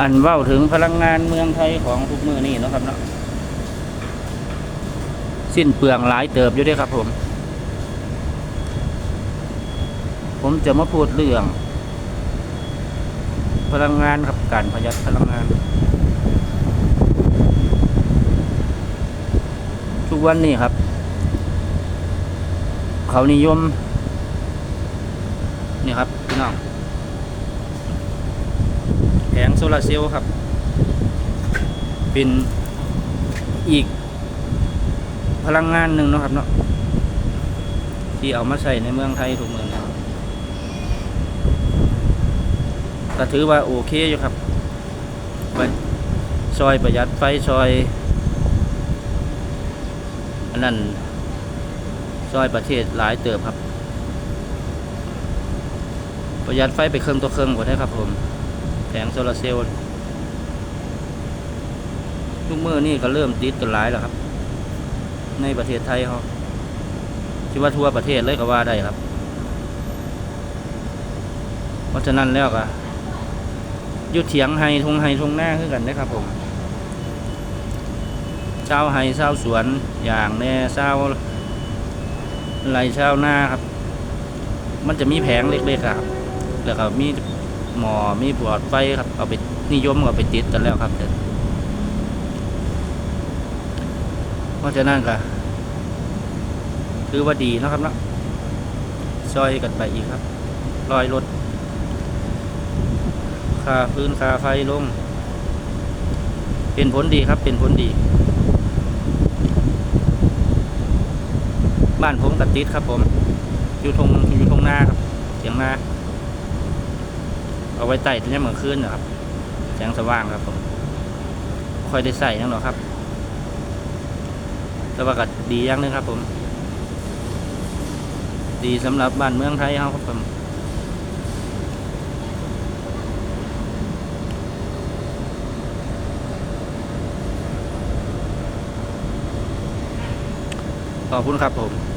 อันเว้าถึงพลังงานเมืองไทยของทุกมือนี่นะครับเนาะสิ้นเปลืองหลายเติบอยู่ด้วยครับผม ผมจะมาพูดเรื่อง พลังงานครับการประหยัดพลังงาน ทุกวันนี้ครับ เขานิยม นี่ครับพี่น้อง ผงโซลาร์เซลล์ครับ เป็นอีกพลังงานหนึ่งนะครับเนาะที่เอามาใส่ในเมืองไทยทุกเมืองนะครับก็ถือว่าโอเคอยู่ครับไปซอยประหยัดไฟซอยอันนั้นซอยประเทศหลายเติบครับ ประหยัดไฟไปเครื่องตัวเครื่องหมดได้ครับผม งโซลาร์เซลล์ทุกเมื่อนี่ก็เริ่มติดกันหลายแล้วครับ ในประเทศไทยเขาคิดว่าทั่วประเทศเลยก็ว่าได้ครับ เพราะฉะนั้นแล้วก็ยุดเถียงไฮทงไฮทงหน้าขึ้นกันนะครับผมชาไฮชาสวนอย่างแน่ชาไรชาวนาครับ มันจะมีแผงเล็กๆครับ แล้วก็มี หมอมีบอดไฟครับเอาไปนิยมเอาไปติดกันแล้วครับเดี๋ยวเพราะฉะนั้นก็ถือว่าดีนะครับนะซอยกันไปอีกครับลอยรถค่าพื้นค่าไฟลง เป็นผลดีครับ เป็นผลดี บ้านผมกับติดครับผม อยู่ทงอยู่ทงนาครับเสียงนา เอาไว้ใต้ที่นี่เหมือนคืนนะครับ แสงสว่างครับผมค่อยได้ใส่นั่นหรอครับแต่ว่าก็ดีอย่างนึงครับผม ดีสำหรับบ้านเมืองไทยเขาครับผมขอบคุณครับผม